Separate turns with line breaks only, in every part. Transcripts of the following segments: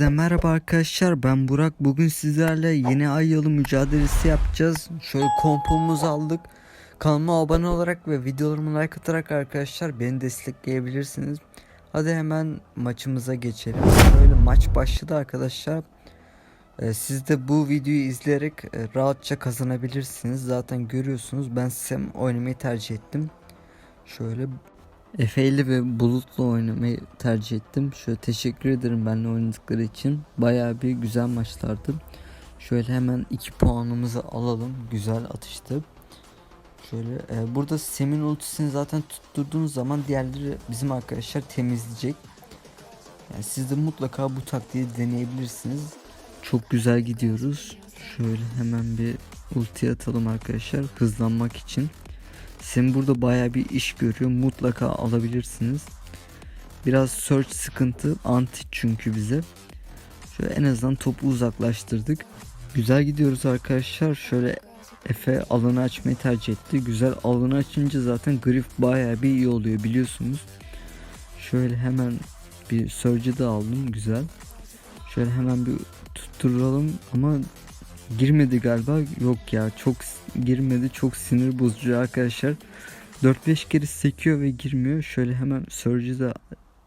Hepinize merhaba arkadaşlar ben Burak. Bugün sizlerle yeni ay yılı mücadelesi yapacağız. Şöyle kompumuzu aldık. Kanalıma abone olarak ve videolarımı like atarak arkadaşlar beni destekleyebilirsiniz. Hadi hemen maçımıza geçelim. Şöyle maç başladı arkadaşlar. Ee, Siz de bu videoyu izleyerek e, rahatça kazanabilirsiniz. Zaten görüyorsunuz ben Sam oynamayı tercih ettim. Şöyle Efe'yle ve Bulut'la oynamayı tercih ettim. Şöyle teşekkür ederim benimle oynadıkları için. Bayağı bir güzel maçlardı. Şöyle hemen 2 puanımızı alalım. Güzel atıştı. Şöyle e, burada Sem'in ultisini zaten tutturduğunuz zaman diğerleri bizim arkadaşlar temizleyecek. Yani siz de mutlaka bu taktiği deneyebilirsiniz. Çok güzel gidiyoruz. Şöyle hemen bir ulti atalım arkadaşlar hızlanmak için. Sen burada baya bir iş görüyor. Mutlaka alabilirsiniz. Biraz search sıkıntı. Anti çünkü bize. Şöyle en azından topu uzaklaştırdık. Güzel gidiyoruz arkadaşlar. Şöyle Efe alanı açmayı tercih etti. Güzel alanı açınca zaten grif baya bir iyi oluyor biliyorsunuz. Şöyle hemen bir surge'ı da aldım. Güzel. Şöyle hemen bir tutturalım ama girmedi galiba. Yok ya çok girmedi. Çok sinir bozucu arkadaşlar. 4-5 kere sekiyor ve girmiyor. Şöyle hemen Surge'ı da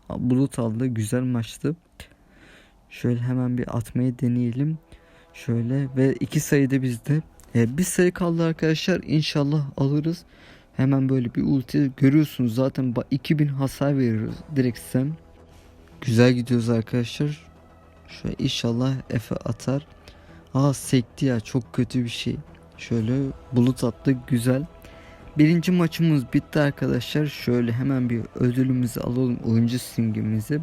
bulut aldı. Güzel maçtı. Şöyle hemen bir atmayı deneyelim. Şöyle ve iki sayıda bizde. E, bir sayı kaldı arkadaşlar. İnşallah alırız. Hemen böyle bir ulti görüyorsunuz zaten ba- 2000 hasar veriyoruz direkt Sam. Güzel gidiyoruz arkadaşlar. Şöyle inşallah Efe atar. Aa sekti ya çok kötü bir şey. Şöyle bulut attı güzel. Birinci maçımız bitti arkadaşlar. Şöyle hemen bir ödülümüzü alalım oyuncu simgemizi.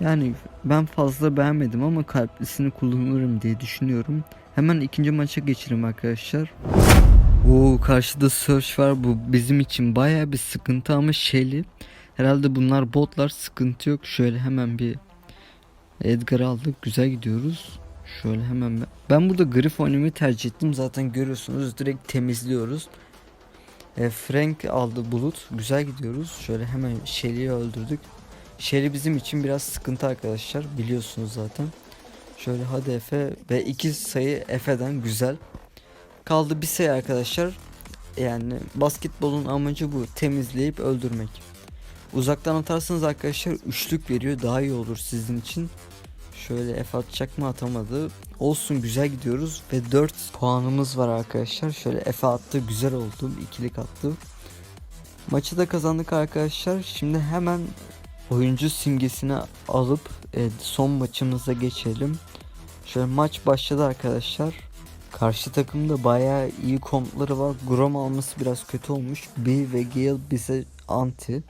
Yani ben fazla beğenmedim ama kalplisini kullanırım diye düşünüyorum. Hemen ikinci maça geçelim arkadaşlar. Oo karşıda Search var bu bizim için baya bir sıkıntı ama Shelly. Herhalde bunlar botlar sıkıntı yok. Şöyle hemen bir Edgar aldık güzel gidiyoruz. Şöyle hemen ben, ben burada grif oynamayı tercih ettim. Zaten görüyorsunuz direkt temizliyoruz. E, Frank aldı bulut. Güzel gidiyoruz. Şöyle hemen Shelly'yi öldürdük. Shelly bizim için biraz sıkıntı arkadaşlar. Biliyorsunuz zaten. Şöyle hadi Efe ve iki sayı Efe'den güzel. Kaldı bir sayı arkadaşlar. Yani basketbolun amacı bu. Temizleyip öldürmek. Uzaktan atarsanız arkadaşlar üçlük veriyor. Daha iyi olur sizin için. Şöyle F atacak mı atamadı. Olsun güzel gidiyoruz ve 4 puanımız var arkadaşlar. Şöyle F attı güzel oldu. ikilik attı. Maçı da kazandık arkadaşlar. Şimdi hemen oyuncu simgesini alıp e, son maçımıza geçelim. Şöyle maç başladı arkadaşlar. Karşı takımda bayağı iyi kompları var. Grom alması biraz kötü olmuş. B ve Gale bize anti.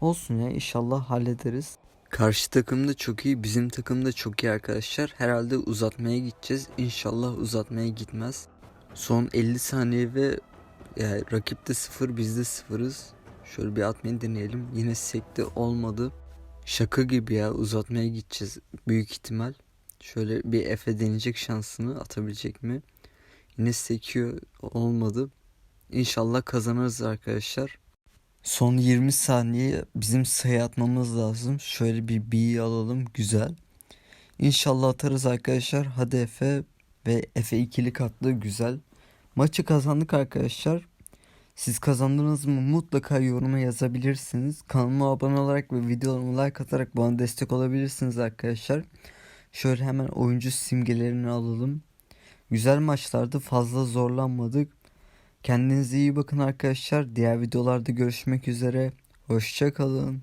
Olsun ya inşallah hallederiz. Karşı takım da çok iyi, bizim takım da çok iyi arkadaşlar. Herhalde uzatmaya gideceğiz. İnşallah uzatmaya gitmez. Son 50 saniye ve yani rakipte 0 bizde 0'ız. Şöyle bir atmayı deneyelim. Yine sekte olmadı. Şaka gibi ya uzatmaya gideceğiz büyük ihtimal. Şöyle bir Efe deneyecek şansını atabilecek mi? Yine sekiyor olmadı. İnşallah kazanırız arkadaşlar. Son 20 saniye bizim sayı atmamız lazım. Şöyle bir B'yi alalım. Güzel. İnşallah atarız arkadaşlar. Hadi Efe ve Efe ikili katlı güzel. Maçı kazandık arkadaşlar. Siz kazandınız mı mutlaka yoruma yazabilirsiniz. Kanalıma abone olarak ve videolarıma like atarak bana destek olabilirsiniz arkadaşlar. Şöyle hemen oyuncu simgelerini alalım. Güzel maçlardı fazla zorlanmadık. Kendinize iyi bakın arkadaşlar. Diğer videolarda görüşmek üzere. Hoşçakalın.